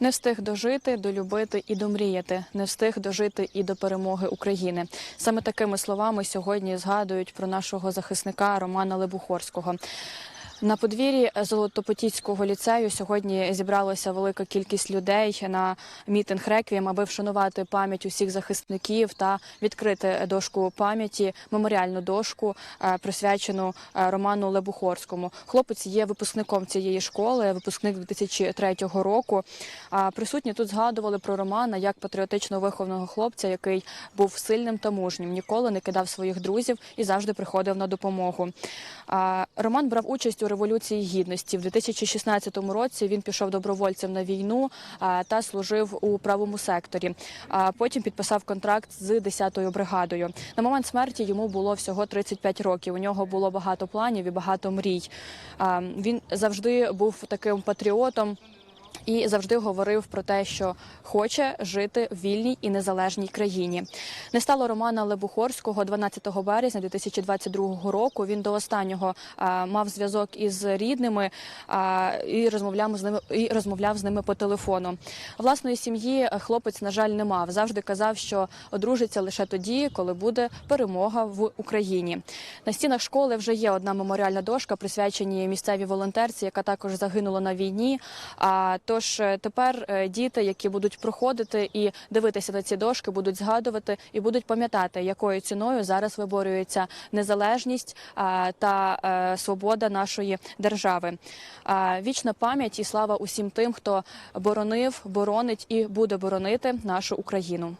Не встиг дожити, долюбити і домріяти, не встиг дожити і до перемоги України. Саме такими словами сьогодні згадують про нашого захисника Романа Лебухорського. На подвір'ї Золотопотіцького ліцею сьогодні зібралася велика кількість людей на мітинг реквієм, аби вшанувати пам'ять усіх захисників та відкрити дошку пам'яті, меморіальну дошку, е, присвячену е, Роману Лебухорському. Хлопець є випускником цієї школи, випускник 2003 року. Присутні тут згадували про Романа як патріотично вихованого хлопця, який був сильним та мужнім, ніколи не кидав своїх друзів і завжди приходив на допомогу. Роман брав участь у революції гідності. В 2016 році він пішов добровольцем на війну та служив у правому секторі. Потім підписав контракт з 10-ю бригадою. На момент смерті йому було всього 35 років. У нього було багато планів і багато мрій. Він завжди був таким патріотом. І завжди говорив про те, що хоче жити в вільній і незалежній країні. Не стало Романа Лебухорського 12 березня 2022 року. Він до останнього а, мав зв'язок із рідними а, і розмовляв з ними і розмовляв з ними по телефону. Власної сім'ї хлопець, на жаль, не мав. Завжди казав, що одружиться лише тоді, коли буде перемога в Україні. На стінах школи вже є одна меморіальна дошка, присвячені місцевій волонтерці, яка також загинула на війні. А тож е, тепер е, діти, які будуть проходити і дивитися на ці дошки, будуть згадувати і будуть пам'ятати, якою ціною зараз виборюється незалежність та е, свобода нашої держави. Вічна пам'ять і слава усім тим, хто боронив, боронить і буде боронити нашу Україну.